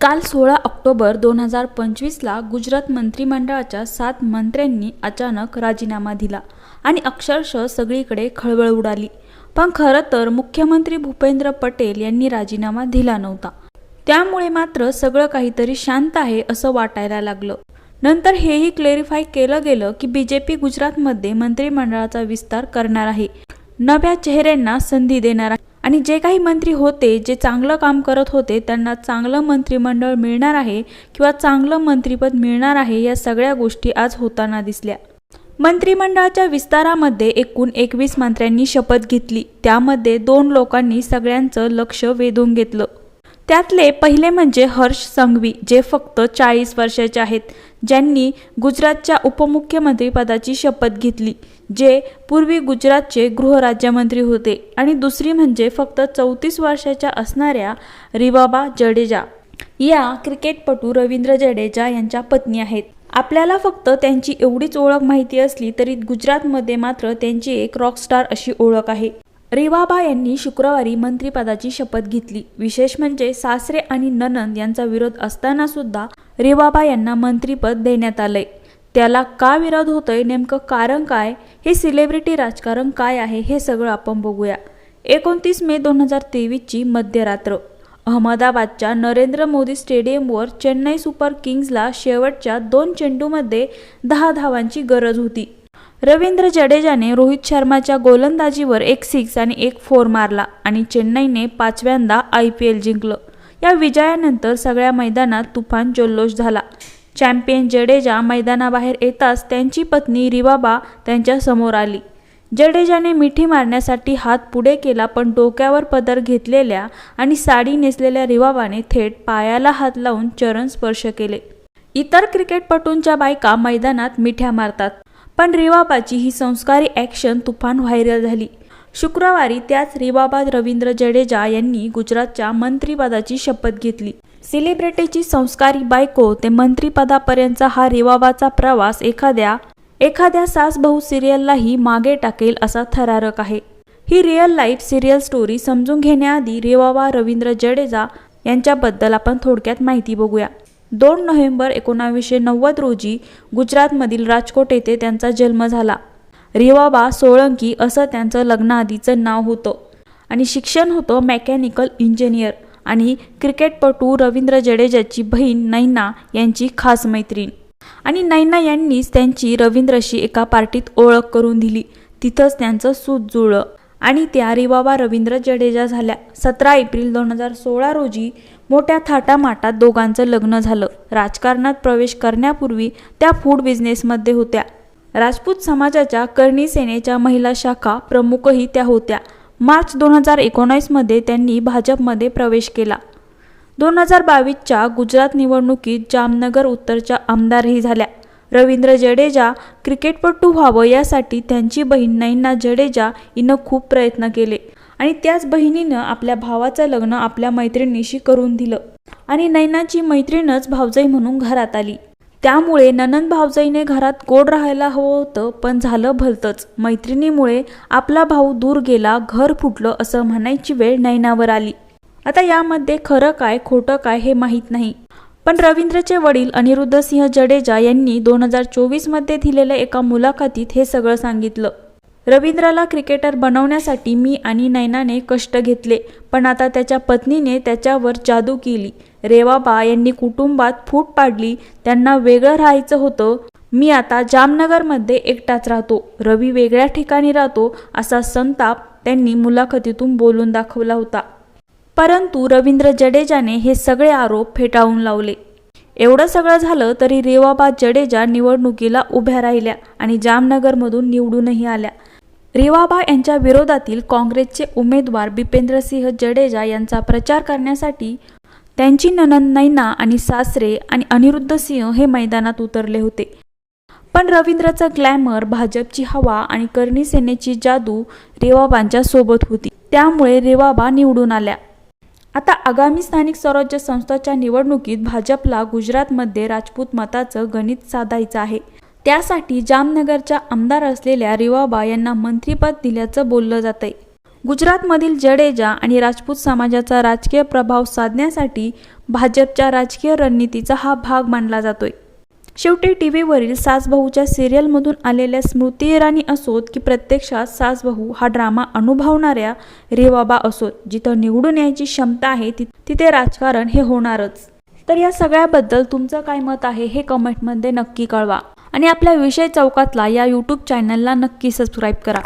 काल सोळा ऑक्टोबर दोन हजार पंचवीसला गुजरात मंत्रिमंडळाच्या सात मंत्र्यांनी अचानक राजीनामा दिला आणि अक्षरशः सगळीकडे खळबळ उडाली. पण खरं तर मुख्यमंत्री भूपेंद्र पटेल यांनी राजीनामा दिला नव्हता. त्यामुळे मात्र सगळं काहीतरी शांत आहे असं वाटायला लागलं. नंतर हेही क्लेरिफाय केलं गेलं की बीजेपी गुजरातमध्ये मंत्रिमंडळाचा विस्तार करणार आहे. नव्या चेहऱ्यांना संधी देणार आहे. आणि जे काही मंत्री होते जे चांगलं काम करत होते त्यांना चांगलं मंत्रिमंडळ मिळणार आहे किंवा चांगलं मंत्रिपद मिळणार आहे या सगळ्या गोष्टी आज होताना दिसल्या. मंत्रिमंडळाच्या विस्तारामध्ये एकूण एकवीस मंत्र्यांनी शपथ घेतली. त्यामध्ये दोन लोकांनी सगळ्यांचं लक्ष वेधून घेतलं. त्यातले पहिले म्हणजे हर्ष संघवी जे फक्त चाळीस वर्षाचे आहेत. ज्यांनी गुजरातच्या उपमुख्यमंत्रीपदाची शपथ घेतली जे पूर्वी गुजरातचे गृहराज्यमंत्री होते आणि दुसरी म्हणजे फक्त चौतीस वर्षाच्या असणाऱ्या रिवाबा जडेजा. या क्रिकेटपटू रवींद्र जडेजा यांच्या पत्नी आहेत. आपल्याला फक्त त्यांची एवढीच ओळख माहिती असली तरी गुजरातमध्ये मात्र त्यांची एक रॉकस्टार अशी ओळख आहे. रेवाबा यांनी शुक्रवारी मंत्रिपदाची शपथ घेतली. विशेष म्हणजे सासरे आणि ननंद यांचा विरोध असताना सुद्धा रेवाबा यांना मंत्रिपद देण्यात आलंय. त्याला का विरोध होतोय नेमकं कारण काय हे सेलिब्रिटी राजकारण काय आहे हे सगळं आपण बघूया. एकोणतीस मे दोन हजार तेवीसची मध्यरात्र. अहमदाबादच्या नरेंद्र मोदी स्टेडियमवर चेन्नई सुपर किंग्जला शेवटच्या दोन चेंडूमध्ये दहा धावांची गरज होती. रवींद्र जडेजाने रोहित शर्माच्या गोलंदाजीवर एक सिक्स आणि एक फोर मारला आणि चेन्नईने पाचव्यांदा आय पी एल जिंकलं. या विजयानंतर सगळ्या मैदानात तुफान जल्लोष झाला. चॅम्पियन जडेजा मैदानाबाहेर येताच त्यांची पत्नी रिवाबा त्यांच्यासमोर आली. जडेजाने मिठी मारण्यासाठी हात पुढे केला पण डोक्यावर पदर घेतलेल्या आणि साडी नेसलेल्या रिवाबाने थेट पायाला हात लावून चरण स्पर्श केले. इतर क्रिकेटपटूंच्या बायका मैदानात मिठ्या मारतात. पण रेवाबाची ही संस्कारी ॲक्शन तुफान व्हायरल झाली. शुक्रवारी त्याच रेवाबा रवींद्र जडेजा यांनी गुजरातच्या मंत्रिपदाची शपथ घेतली. सेलिब्रिटीची संस्कारी बायको ते मंत्रिपदापर्यंतचा हा रेवाबाचा प्रवास एखाद्या एखाद्या सासभाऊ सिरियललाही मागे टाकेल असा थरारक आहे. ही रिअल लाईफ सिरियल स्टोरी समजून घेण्याआधी रेवाबा रवींद्र जडेजा यांच्याबद्दल आपण थोडक्यात माहिती बघूया. दोन नोव्हेंबर एकोणावीसशे नव्वद रोजी गुजरातमधील राजकोट येथे त्यांचा जन्म झाला. रिवाबा सोळंकी असं त्यांचं लग्नाआधीचं नाव होतं आणि शिक्षण होतं मेकॅनिकल इंजिनियर आणि क्रिकेटपटू रवींद्र जडेजाची बहीण नैना यांची खास मैत्रीण. आणि नैना यांनीच त्यांची रवींद्रशी एका पार्टीत ओळख करून दिली. तिथंच त्यांचं सूत जुळलं. आणि त्या रिवाबा रवींद्र जडेजा झाल्या. सतरा एप्रिल दोन हजार सोळा रोजी मोठ्या थाटामाटात दोघांचं लग्न झालं. राजकारणात प्रवेश करण्यापूर्वी त्या फूड बिझनेसमध्ये होत्या. राजपूत समाजाच्या करणी सेनेच्या महिला शाखा प्रमुखही त्या होत्या. मार्च दोन हजार एकोणावीसमध्ये त्यांनी भाजपमध्ये प्रवेश केला. दोन हजार बावीसच्या गुजरात निवडणुकीत जामनगर उत्तरच्या आमदारही झाल्या. रवींद्र जडेजा क्रिकेटपटू व्हावं यासाठी त्यांची बहीण नैना जडेजा हिनं खूप प्रयत्न केले. आणि त्याच बहिणीनं आपल्या भावाचं लग्न आपल्या मैत्रिणीशी करून दिलं. आणि नैनाची मैत्रीणच भावजाई म्हणून घरात आली. त्यामुळे ननंद भावजाईने घरात गोड राहायला हवं होतं पण झालं भलतंच. मैत्रिणीमुळे आपला भाऊ दूर गेला घर फुटलं असं म्हणायची वेळ नैनावर आली. आता यामध्ये खरं काय खोटं काय हे माहीत नाही. पण रवींद्रचे वडील अनिरुद्ध सिंह जडेजा यांनी दोन हजार चोवीसमध्ये दिलेल्या एका मुलाखतीत हे सगळं सांगितलं. रवींद्रला क्रिकेटर बनवण्यासाठी मी आणि नैनाने कष्ट घेतले पण आता त्याच्या पत्नीने त्याच्यावर जादू केली. रेवाबा यांनी कुटुंबात फूट पाडली त्यांना वेगळं राहायचं होतं. मी आता जामनगरमध्ये एकटाच राहतो. रवी वेगळ्या ठिकाणी राहतो असा संताप त्यांनी मुलाखतीतून बोलून दाखवला होता. परंतु रवींद्र जडेजाने हे सगळे आरोप फेटाळून लावले. एवढं सगळं झालं तरी रेवाबा जडेजा निवडणुकीला उभ्या राहिल्या आणि जामनगरमधून निवडूनही आल्या. रेवाबा यांच्या विरोधातील काँग्रेसचे उमेदवार बिपेंद्रसिंह जडेजा यांचा प्रचार करण्यासाठी त्यांची ननंद नैना आणि सासरे आणि अनिरुद्ध सिंह हे मैदानात उतरले होते. पण रवींद्रचं ग्लॅमर भाजपची हवा आणि करणी सेनेची जादू रेवाबांच्या सोबत होती. त्यामुळे रेवाबा निवडून आल्या. आता आगामी स्थानिक स्वराज्य संस्थाच्या निवडणुकीत भाजपला गुजरातमध्ये राजपूत मताचं गणित साधायचं आहे. त्यासाठी जामनगरच्या आमदार असलेल्या रिवाबा यांना मंत्रीपद दिल्याचं बोललं जातंय. गुजरातमधील जडेजा आणि राजपूत समाजाचा राजकीय प्रभाव साधण्यासाठी भाजपच्या राजकीय रणनीतीचा हा भाग मानला जातोय. शेवटी टी व्हीवरील सासबहूच्या सिरियलमधून आलेल्या स्मृती इराणी असोत की प्रत्यक्षात सासबहू हा ड्रामा अनुभवणाऱ्या रेवाबा असोत जिथं निवडून यायची क्षमता आहे ति- तिथे राजकारण हे होणारच. तर या सगळ्याबद्दल तुमचं काय मत आहे हे कमेंटमध्ये नक्की कळवा. आणि आपल्या विषय चौकातला या यूट्यूब चॅनलला नक्की सबस्क्राईब करा.